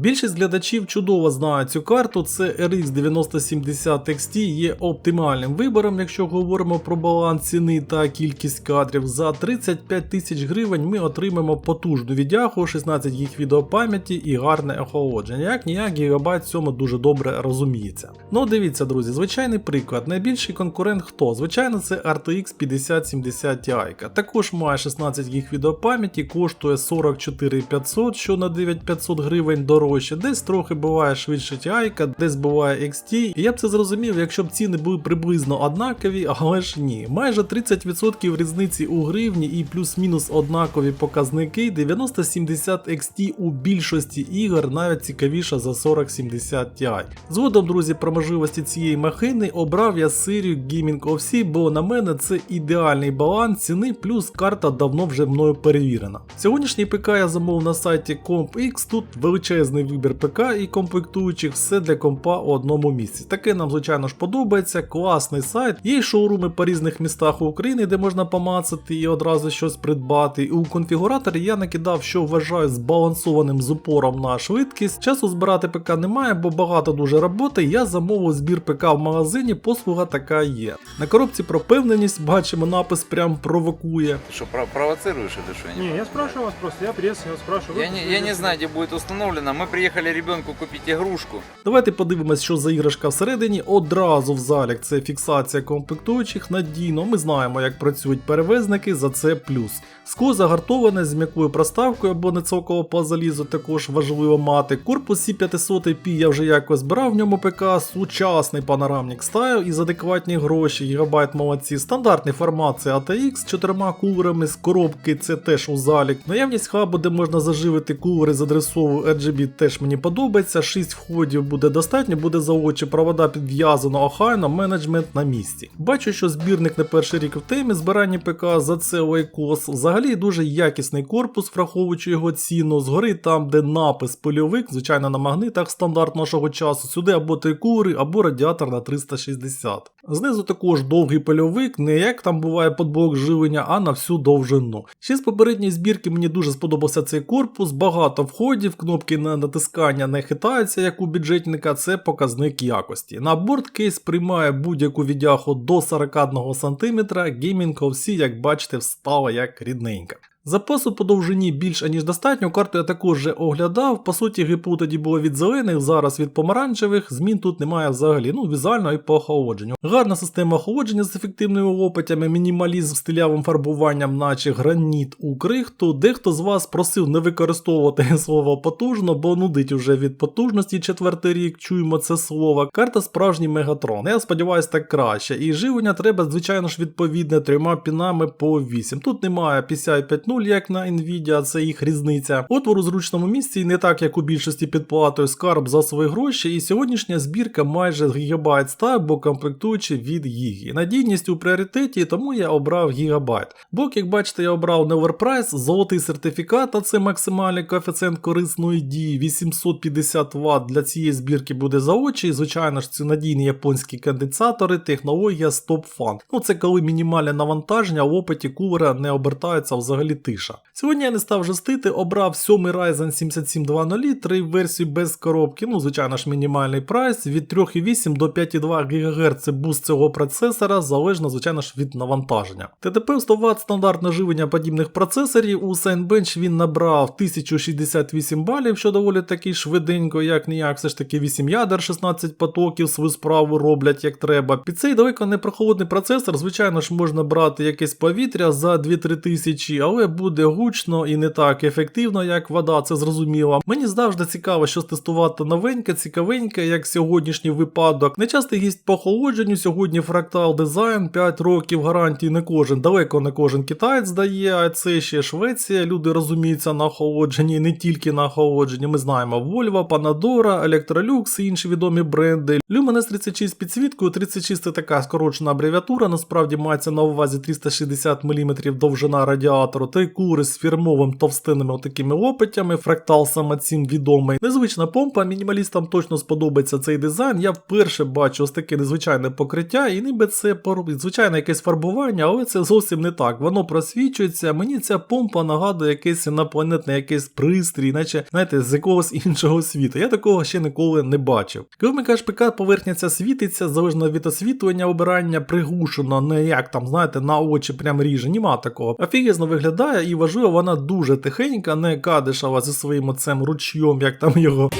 Більшість глядачів чудово знають цю карту. Це RX 9070 XT є оптимальним вибором, якщо говоримо про баланс ціни та кількість кадрів. За 35 тисяч гривень ми отримаємо потужну відяху, 16 гіг відеопам'яті і гарне охолодження. Як ніяк гігабайт в цьому дуже добре розуміється. Ну дивіться, друзі, звичайний приклад. Найбільший конкурент хто? Звичайно, це RTX 5070 Ti. Також має 16 гіг відеопам'яті, коштує 44 500, що на 9500 гривень дорожче. Десь трохи буває швидше TI, десь буває XT. І я б це зрозумів, якщо б ціни були приблизно однакові, але ж ні. Майже 30% різниці у гривні і плюс-мінус однакові показники. 9070 XT у більшості ігор навіть цікавіша за 4070 Ti. Згодом, друзі, про можливості цієї махини обрав я серію Gaming OFC, бо на мене це ідеальний баланс ціни, плюс карта давно вже мною перевірена. Сьогоднішній ПК я замовив на сайті CompX, тут величезний вибір ПК і комплектуючих, все для компа у одному місці. Таке нам, звичайно ж, подобається, класний сайт. Є й шоуруми по різних містах України, де можна помацати і одразу щось придбати. І у конфігураторі я накидав, що вважаю збалансованим з упором на швидкість. Часу збирати ПК немає, бо багато дуже роботи. Я замовив збір ПК в магазині, послуга така є. На коробці про певненість бачимо напис прям провокує. Ты что, про- провоцируешь или я спрашиваю вас просто, я пресс, я спрашиваю. Я не, я не знаю, где будет установлено. Мы приехали ребенку купить игрушку. Давайте подивимось, що за іграшка всередині. Одразу в залік це фіксація комплектуючих надійно. Ми знаємо, як працюють перевезники, за це плюс. Скло загартоване з м'якою проставкою або не цоколо по залізу, також важливо мати. Корпус C500P я вже якось брав в ньому ПК, сучасний панорамник стайл із адекватні гроші, гігабайт молодці, стандартний формат це ATX з чотирма кулерами з коробки, це теж у залік. Наявність хабу, де можна заживити кулери з адресовою RGB теж мені подобається. 6 входів буде достатньо, буде за очі, провода підв'язано охайно, менеджмент на місці. Бачу, що збірник не перший рік в темі збирання ПК за це лайкос. Взагалі дуже якісний корпус, враховуючи його ціну. Згори там, де напис польовик, звичайно на магнитах стандарт нашого часу. Сюди або три кулери, або радіатор на 360. Знизу також довгий польовик, не як там буває подблок живлення, а на всю довжину. Ще з попередньої збірки мені дуже сподобався цей корпус, багато входів, кнопки на натискання не хитається, як у бюджетника, це показник якості. На борт кейс приймає будь-яку відяху до 41 см, Gaming OFC, як бачите, встала як рідненька. Запасу по довжині більш аніж достатньо, карту я також вже оглядав. По суті, ГПУ тоді було від зелених, зараз від помаранчевих, змін тут немає взагалі, ну візуально і по охолодженню. Гарна система охолодження з ефективними лопатями, мінімалізм стилявим фарбуванням, наче граніт у крихту. Дехто з вас просив не використовувати слово потужно, бо нудить уже від потужності четвертий рік, чуємо це слово. Карта справжній мегатрон. Я сподіваюся, так краще. І живлення треба, звичайно ж, відповідне трьома пінами по 8. Тут немає PCI 5.0, як на Nvidia, це їх різниця. Отвор у зручному місці, не так як у більшості підплатою скарб за свої гроші. І сьогоднішня збірка майже гігабайт став, бо комплектуючи від гігі. Надійність у пріоритеті, тому я обрав гігабайт. Бок, як бачите, я обрав не оверпрайс, золотий сертифікат, а це максимальний коефіцієнт корисної дії 850 Вт для цієї збірки буде за очі. І, звичайно ж, це надійні японські конденсатори, технологія Stop Fan. Ну це коли мінімальне навантаження в опиті кулера не обертається взагалі тиша. Сьогодні я не став жестити, обрав 7 Ryzen 7720, 3 версію без коробки, ну звичайно ж мінімальний прайс, від 3,8 до 5,2 ГГц буст цього процесора, залежно, звичайно ж, від навантаження. ТДП 100 Вт стандартне живлення подібних процесорів. У Signbench він набрав 1068 балів, що доволі таки швиденько, як ніяк, все ж таки 8 ядер, 16 потоків свою справу роблять як треба. Під цей далеко не прохолодний процесор, звичайно ж, можна брати якесь повітря за 2-3 тисячі, але буде гучно і не так ефективно, як вода, це зрозуміло. Мені завжди цікаво, що тестувати новеньке, цікавеньке, як сьогоднішній випадок. Нечастий гість по охолодженню, сьогодні фрактал дизайн, 5 років гарантії не кожен, далеко не кожен китаєць дає, а це ще Швеція. Люди розуміються на охолодженні, не тільки на охолодженні. Ми знаємо Volvo, Panadora, Electrolux і інші відомі бренди. Luminous 36 з підсвіткою, 36 це така скорочена абревіатура, насправді мається на увазі 360 мм довжина радіатору. Три кури з фірмовим товстинними отакими лопатями, фрактал саме цим відомий. Незвична помпа, мінімалістам точно сподобається цей дизайн. Я вперше бачу ось таке незвичайне покриття, і ніби це звичайне якесь фарбування, але це зовсім не так. Воно просвічується. Мені ця помпа нагадує якийсь інопланетний якийсь пристрій, наче знаєте, з якогось іншого світу. Я такого ще ніколи не бачив. Коли вмикаєш ПК, поверхня ця світиться, залежно від освітлення обирання, приглушено, не як там, знаєте, на очі прям ріже, нема такого. Офігезно виглядає і важливо, вона дуже тихенька, не кадишава зі своїм оцем ручйом, як там його.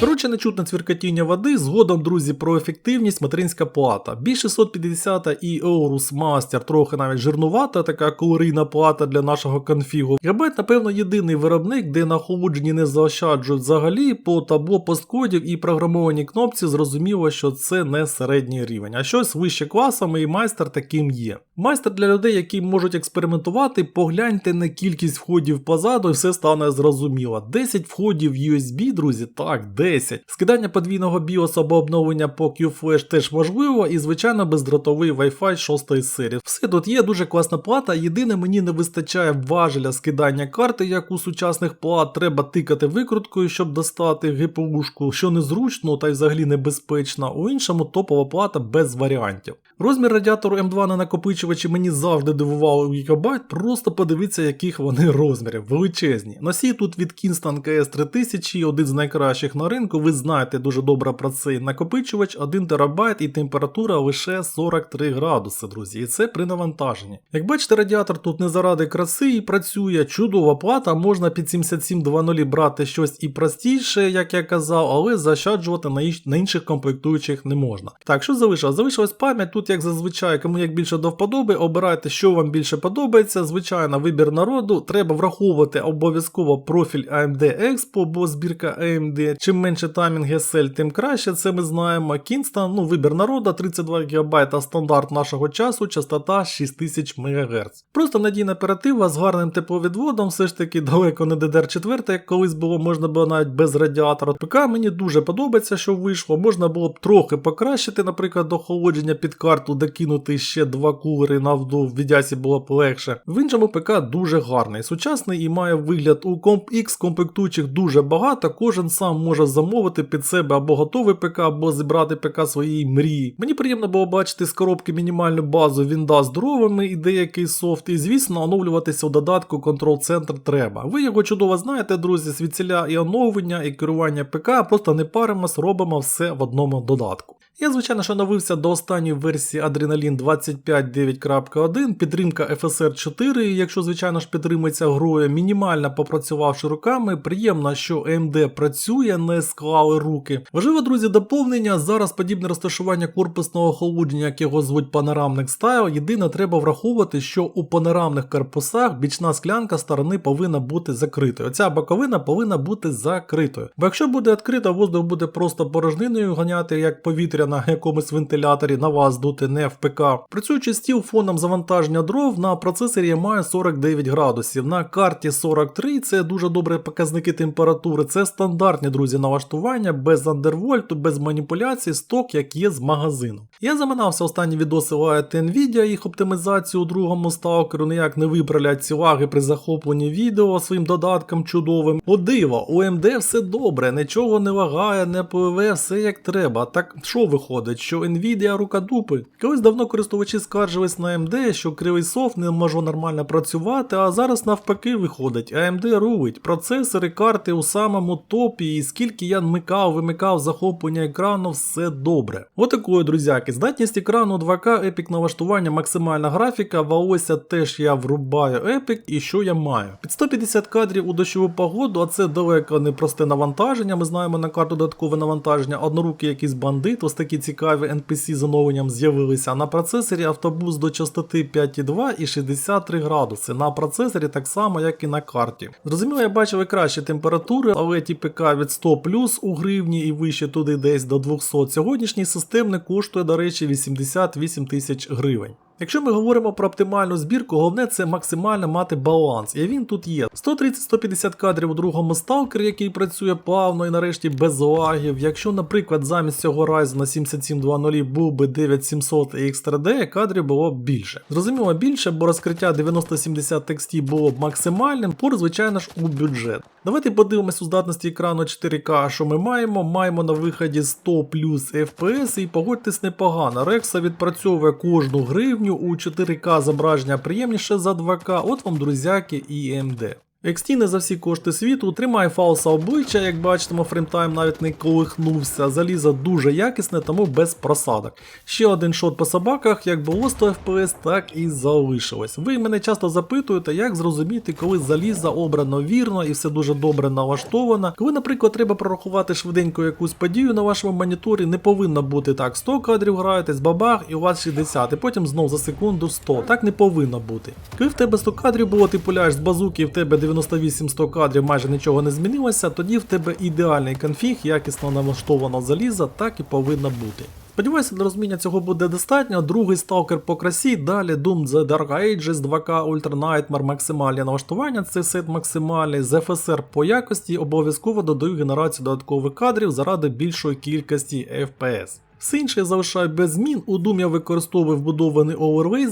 Коротше, не чутне цвіркотіння води. Згодом, друзі, про ефективність материнська плата. B650 і Aorus Master трохи навіть жирнувата, така калорійна плата для нашого конфігу. Габайт, напевно, єдиний виробник, де на охолодженні не заощаджують взагалі по табло посткодів і програмованій кнопці зрозуміло, що це не середній рівень, а щось вище класом і майстер таким є. Майстер для людей, які можуть експериментувати, погляньте на кількість входів позаду і все стане зрозуміло. 10 входів USB, друзі, так, 10. Скидання подвійного BIOS або обновлення по QFlash теж важливо, і звичайно бездротовий Wi-Fi 6 серії. Все тут є дуже класна плата. Єдине мені не вистачає важеля скидання карти, як у сучасних плат. Треба тикати викруткою, щоб достати ГПУшку, що незручно та й взагалі небезпечно. У іншому топова плата без варіантів. Розмір радіатору М2 на накопичувачі мені завжди дивував у гігабайт, просто подивіться, яких вони розмірів, величезні. Носій тут від Kingston KS 3000, один з найкращих на ринку. Ви знаєте дуже добре про цей накопичувач, 1 терабайт і температура лише 43 градуси, друзі. І це при навантаженні. Як бачите, радіатор тут не заради краси і працює. Чудова плата, можна під 7720 брати щось і простіше, як я казав, але заощаджувати на інших комплектуючих не можна. Так, що залишилось? Залишилась пам'ять. Тут, як зазвичай, кому як більше до вподоби, обирайте, що вам більше подобається. Звичайно, вибір народу. Треба враховувати обов'язково профіль AMD Expo, бо збірка AMD. Чим менше таймінг SL, тим краще. Це ми знаємо. Kingston, ну вибір народу, 32 ГБ стандарт нашого часу, частота 6000 МГц. Просто надійна оператива з гарним тепловідводом, все ж таки далеко не DDR4, як колись було, можна було навіть без радіатора. ПК мені дуже подобається, що вийшло. Можна було б трохи покращити, наприклад, охолодження під карту докинути ще два кулери на вдов, в відясі було б легше. В іншому ПК дуже гарний, сучасний і має вигляд у Comp X комплектуючих дуже багато. Кожен сам може замовити під себе або готовий ПК, або зібрати ПК своєї мрії. Мені приємно було бачити з коробки мінімальну базу Windows здоровими і деякий софт, і звісно, оновлюватися у додатку Control Center треба. Ви його чудово знаєте, друзі, звідсіля і оновлення, і керування ПК, просто не паримось, робимо все в одному додатку. Я, звичайно, що новився до останньої версії Adrenaline 25.9.1, підтримка FSR 4, якщо, звичайно ж, підтримується грою, мінімально попрацювавши руками. Приємно, що AMD працює, не склали руки. Важливо, друзі, доповнення. Зараз подібне розташування корпусного охолодження, як його звуть панорамник стайл. Єдине, треба враховувати, що у панорамних корпусах бічна склянка сторони повинна бути закритою. Оця боковина повинна бути закритою. Бо якщо буде відкрита, воздух буде просто порожниною ганяти, як повітря на якомусь вентиляторі, на вас дути не ПК. Працюючи стіл фоном завантаження дров, на процесорі я маю 49 градусів. На карті 43 це дуже добре показники температури. Це стандартні, друзі, налаштування, без андервольту, без маніпуляцій, сток, як є з магазину. Я заминався останні відоси лаяти Nvidia, їх оптимізацію у другому сталкеру ніяк не виправлять ці лаги при захопленні відео своїм додатком чудовим. О диво, у AMD все добре, нічого не лагає, не пливе, все як треба. Так що виходить, що Nvidia рукодупи? Колись давно користувачі скаржились на AMD, що кривий софт не може нормально працювати, а зараз навпаки виходить. AMD рулить, процесори, карти у самому топі, і скільки я вмикав, вимикав захоплення екрану, все добре. Отакої, друзяки, здатність екрану 2К, Epic налаштування, максимальна графіка, волосся теж я врубаю Epic, і що я маю? Під 150 кадрів у дощову погоду, а це далеко не просте навантаження. Ми знаємо на карту додаткове навантаження, однорукий якийсь бандит, такі цікаві NPC з оновленням з'явилися. На процесорі автобус до частоти 5,2 і 63 градуси. На процесорі так само, як і на карті. Зрозуміло, я бачив і кращі температури, але ті ПК від 100 плюс у гривні і вище туди десь до 200. Сьогоднішній системник коштує, до речі, 88 тисяч гривень. Якщо ми говоримо про оптимальну збірку, головне це максимально мати баланс, і він тут є. 130-150 кадрів у другому сталкері, який працює плавно і нарешті без лагів. Якщо, наприклад, замість цього Ryzen на 7720 був би 9700 і X3D, кадрів було б більше. Зрозуміло більше, бо розкриття 9070 текстів було б максимальним, пор, звичайно ж, у бюджет. Давайте подивимось у здатності екрану 4К, що ми маємо. Маємо на виході 100 плюс FPS і погодьтесь непогано. Рекса відпрацьовує кожну гривню у 4К зображення приємніше за 2К. От вам друзяки і AMD. XT не за всі кошти світу, тримає фалса обличчя, як бачимо, фреймтайм навіть не колихнувся. Залізо дуже якісне, тому без просадок. Ще один шот по собаках, як було 100 FPS, так і залишилось. Ви мене часто запитуєте, як зрозуміти, коли залізо обрано вірно і все дуже добре налаштовано. Коли, наприклад, треба прорахувати швиденько якусь подію на вашому моніторі, не повинно бути так. 100 кадрів граєтесь, бабах, і у вас 60, і потім знов за секунду 100. Так не повинно бути. Коли в тебе 100 кадрів було, ти пуляєш з базуки, і в тебе 98-100 кадрів майже нічого не змінилося, тоді в тебе ідеальний конфіг, якісно налаштовано залізо, так і повинно бути. Сподіваюся, для розуміння цього буде достатньо. Другий сталкер по красі, далі Doom The Dark Ages 2K Ultra Nightmare максимальне налаштування, це сет максимальний, з FSR по якості обов'язково додаю генерацію додаткових кадрів заради більшої кількості FPS. Все інше я без змін. У Doom я використовую вбудований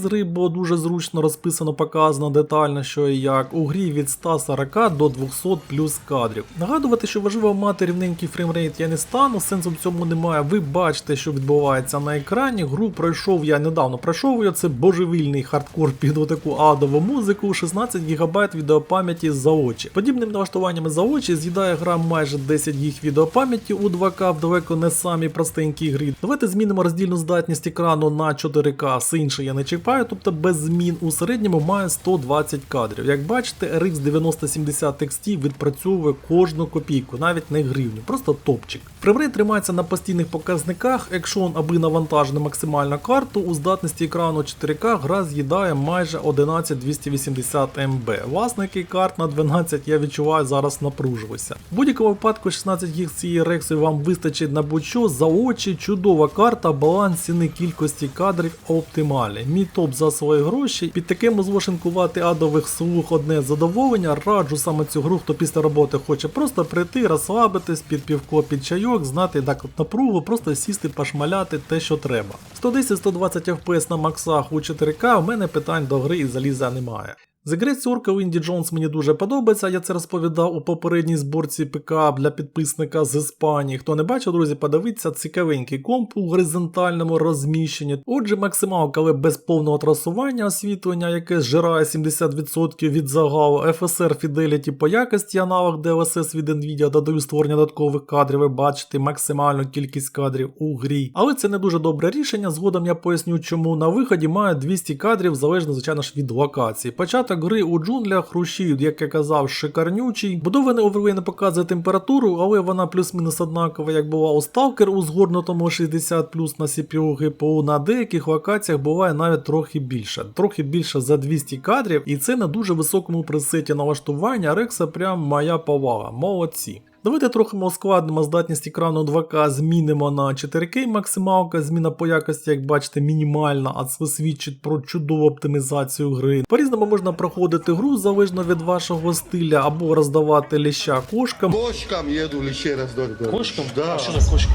гри, бо дуже зручно розписано, показано детально, що і як. У грі від 140 до 200 плюс кадрів. Нагадувати, що важливо мати рівненький фреймрейт я не стану, сенсу в цьому немає. Ви бачите, що відбувається на екрані. Гру пройшов я недавно пройшов я. Це божевільний хардкор під отаку адову музику, 16 ГБ відеопам'яті за очі. Подібними налаштуваннями за очі з'їдає гра майже 10 ГБ відеопам'яті у 2К в далеко не самій простенькій грі. Давайте змінимо роздільну здатність екрану на 4К, все інше я не чіпаю, тобто без змін у середньому має 120 кадрів. Як бачите, RX 9070 XT відпрацьовує кожну копійку, навіть не гривню, просто топчик. Фреймрейт тримається на постійних показниках, якщо аби навантажити максимальну карту, у здатності екрану 4К гра з'їдає майже 11280 МБ. Власники карт на 12 я відчуваю зараз напружуюся. В будь-якому випадку 16 ГБ цієї рексою вам вистачить на будь-що за очі, чудова карта, баланс ціни кількості кадрів оптимальний. Мій топ за свої гроші. Під таким злошенкувати адових слух одне задоволення. Раджу саме цю гру, хто після роботи хоче просто прийти, розслабитись під півко, під чайок, знати так напругу, просто сісти, пошмаляти те, що треба. 110-120 FPS на максах у 4К, у мене питань до гри і заліза немає. The Great Circle Інді Джонс мені дуже подобається, я це розповідав у попередній зборці ПК для підписника з Іспанії. Хто не бачив, друзі, подивіться цікавенький комп у горизонтальному розміщенні. Отже, максималка, але без повного трасування освітлення, яке зжирає 70% від загалу, FSR Fidelity по якості аналог DLSS від Nvidia, додаю створення додаткових кадрів, ви бачите максимальну кількість кадрів у грі. Але це не дуже добре рішення. Згодом я поясню, чому на виході має 200 кадрів, залежно, звичайно ж, від локації. Початок гри у джунглях, руші, як я казав, шикарнючий. Будований оверлей не показує температуру, але вона плюс-мінус однакова, як була у Сталкер у згорнутому 60 плюс на CPU GPU. На деяких локаціях буває навіть трохи більше. Трохи більше за 200 кадрів, і це на дуже високому пресеті налаштування. Рекса прям моя повага. Молодці. Давайте трохи ми ускладнимо здатність екрану 2К, змінимо на 4К максималка, зміна по якості, як бачите, мінімальна, а це свідчить про чудову оптимізацію гри. По-різному можна проходити гру залежно від вашого стиля, або роздавати ліща кошкам. Кошкам їду ліще дорого. Кошкам? Да. А що за кошки?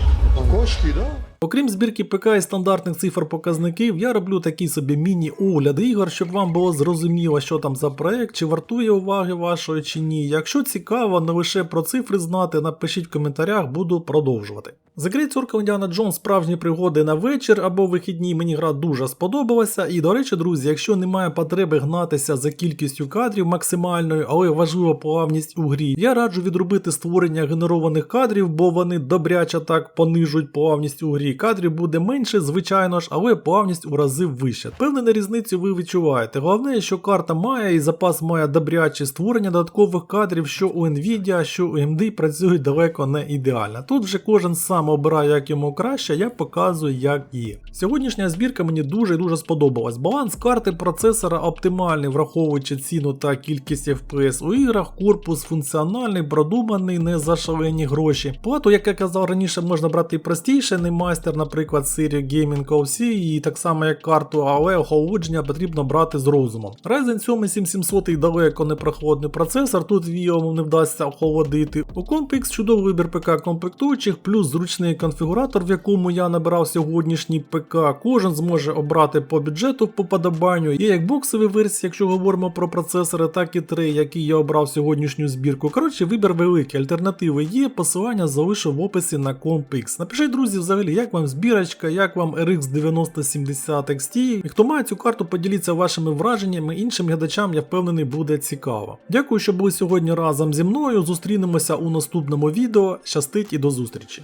Кошки, да? Окрім збірки ПК і стандартних цифр показників, я роблю такі собі міні-огляд ігор, щоб вам було зрозуміло, що там за проект, чи вартує уваги вашої чи ні. Якщо цікаво не лише про цифри знати, напишіть в коментарях, буду продовжувати. The Great Circle Indiana Jones справжні пригоди на вечір або вихідні мені гра дуже сподобалася. І до речі, друзі, якщо немає потреби гнатися за кількістю кадрів максимальною, але важлива плавність у грі, я раджу відробити створення генерованих кадрів, бо вони добряче так понижують плавність у грі. Кадрів буде менше, звичайно ж, але плавність у рази вища. Певне різницю ви відчуваєте. Головне, що карта має і запас має добряче створення додаткових кадрів, що у Nvidia, що у AMD працюють далеко не ідеально. Тут вже кожен сам обирає, як йому краще, я показую, як є. Сьогоднішня збірка мені дуже і дуже сподобалась. Баланс карти процесора оптимальний, враховуючи ціну та кількість FPS у іграх, корпус функціональний, продуманий, не за шалені гроші. Плату, як я казав раніше, можна брати і простіше, не майстер тестер, наприклад, серію Gaming OC, і так само як карту, але охолодження потрібно брати з розумом. Ryzen 7 7700 далеко не проходний процесор, тут віом не вдасться охолодити. У Compix чудовий вибір ПК комплектуючих, плюс зручний конфігуратор, в якому я набирав сьогоднішній ПК. Кожен зможе обрати по бюджету по подобанню. Є як боксові версії, якщо говоримо про процесори, так і три, які я обрав сьогоднішню збірку. Коротше, вибір великий, альтернативи є. Посилання залишу в описі на Compix. Напишіть, друзі, взагалі, як вам збірочка, як вам RX 9070 XT. І хто має цю карту, поділіться вашими враженнями. Іншим глядачам, я впевнений, буде цікаво. Дякую, що були сьогодні разом зі мною. Зустрінемося у наступному відео. Щастить і до зустрічі!